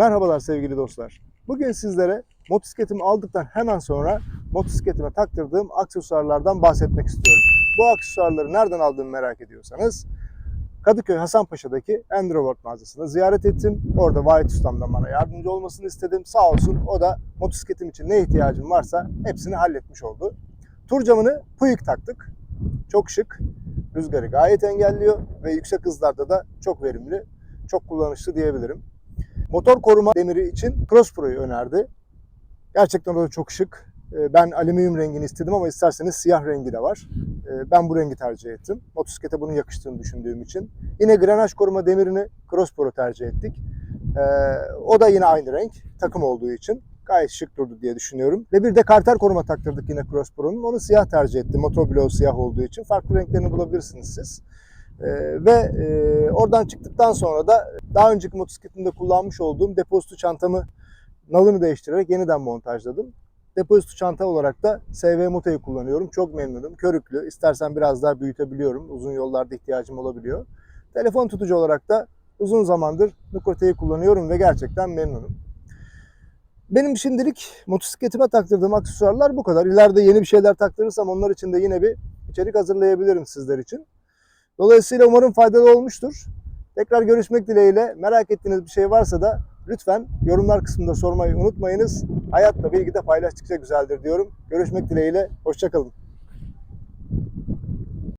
Merhabalar sevgili dostlar. Bugün sizlere motosikletimi aldıktan hemen sonra motosikletime taktırdığım aksesuarlardan bahsetmek istiyorum. Bu aksesuarları nereden aldığımı merak ediyorsanız Kadıköy Hasanpaşa'daki Androworld mağazasını ziyaret ettim. Orada Vahit Ustam'dan bana yardımcı olmasını istedim. Sağ olsun o da motosikletim için ne ihtiyacım varsa hepsini halletmiş oldu. Tur camını Puig taktık. Çok şık. Rüzgarı gayet engelliyor ve yüksek hızlarda da çok verimli, çok kullanışlı diyebilirim. Motor koruma demiri için Cross Pro'yu önerdi. Gerçekten o da çok şık. Ee, Ben alüminyum rengini istedim ama isterseniz siyah rengi de var. Ee, Ben bu rengi tercih ettim. Motosiklete bunun yakıştığını düşündüğüm için. Yine granaj koruma demirini Cross Pro tercih ettik. Ee, O da yine aynı renk. Takım olduğu için gayet şık durdu diye düşünüyorum. Ve bir de karter koruma taktırdık yine Cross Pro'nun. Onu siyah tercih ettim. Motor siyah olduğu için. Farklı renklerini bulabilirsiniz siz. Ee, ve e, oradan çıktıktan sonra da daha önceki motosikletimde kullanmış olduğum depozito çantamı nalını değiştirerek yeniden montajladım. Depozito çanta olarak da SV Moto'yu kullanıyorum. Çok memnunum. Körüklü. İstersen biraz daha büyütebiliyorum. Uzun yollarda ihtiyacım olabiliyor. Telefon tutucu olarak da uzun zamandır Nukote'yi kullanıyorum ve gerçekten memnunum. Benim şimdilik motosikletime taktırdığım aksesuarlar bu kadar. İleride yeni bir şeyler taktırırsam onlar için de yine bir içerik hazırlayabilirim sizler için. Dolayısıyla umarım faydalı olmuştur. Tekrar görüşmek dileğiyle. Merak ettiğiniz bir şey varsa da lütfen yorumlar kısmında sormayı unutmayınız. Hayatla bilgi de paylaştıkça güzeldir diyorum. Görüşmek dileğiyle. Hoşçakalın.